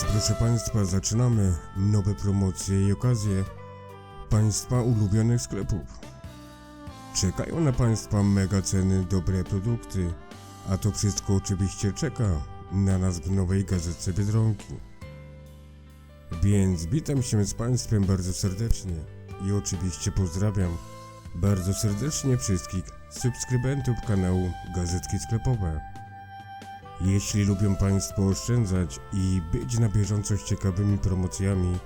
Więc proszę Państwa, zaczynamy nowe promocje i okazje Państwa ulubionych sklepów. Czekają na Państwa mega ceny, dobre produkty, a to wszystko oczywiście czeka na nas w nowej gazetce Biedronki. Więc witam się z Państwem bardzo serdecznie i oczywiście pozdrawiam bardzo serdecznie wszystkich subskrybentów kanału Gazetki Sklepowe. Jeśli lubią Państwo oszczędzać i być na bieżąco z ciekawymi promocjami,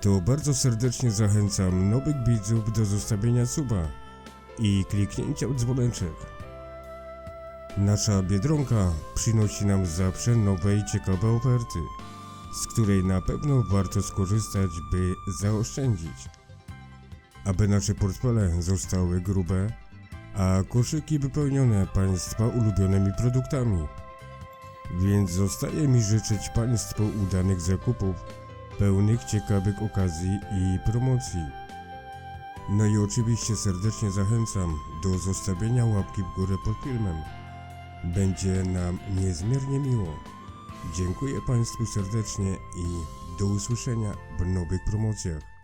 to bardzo serdecznie zachęcam nowych widzów do zostawienia suba i kliknięcia w dzwoneczek. Nasza Biedronka przynosi nam zawsze nowe i ciekawe oferty, z której na pewno warto skorzystać, by zaoszczędzić. Aby nasze portfele zostały grube, a koszyki wypełnione Państwa ulubionymi produktami. Więc zostaje mi życzyć Państwu udanych zakupów, pełnych ciekawych okazji i promocji. No i oczywiście serdecznie zachęcam do zostawienia łapki w górę pod filmem. Będzie nam niezmiernie miło. Dziękuję Państwu serdecznie i do usłyszenia w nowych promocjach.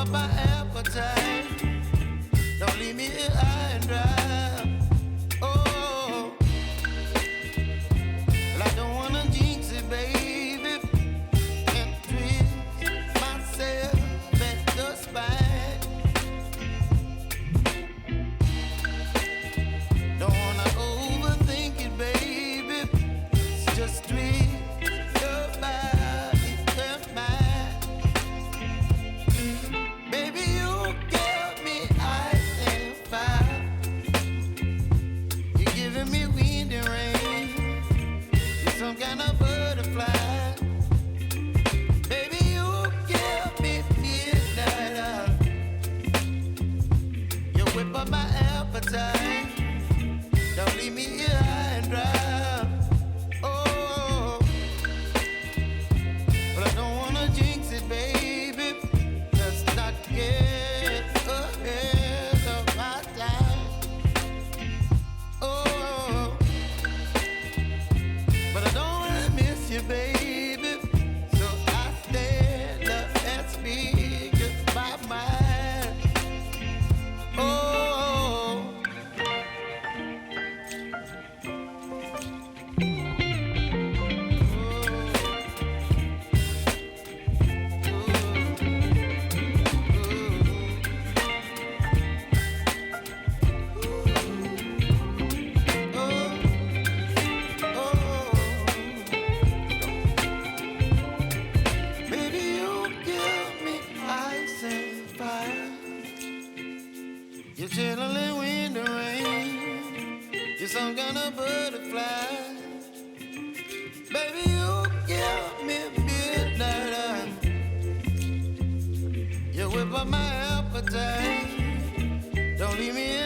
up I am. some kind of butterfly. Baby, you give me midnight. You whip up my appetite. Don't leave me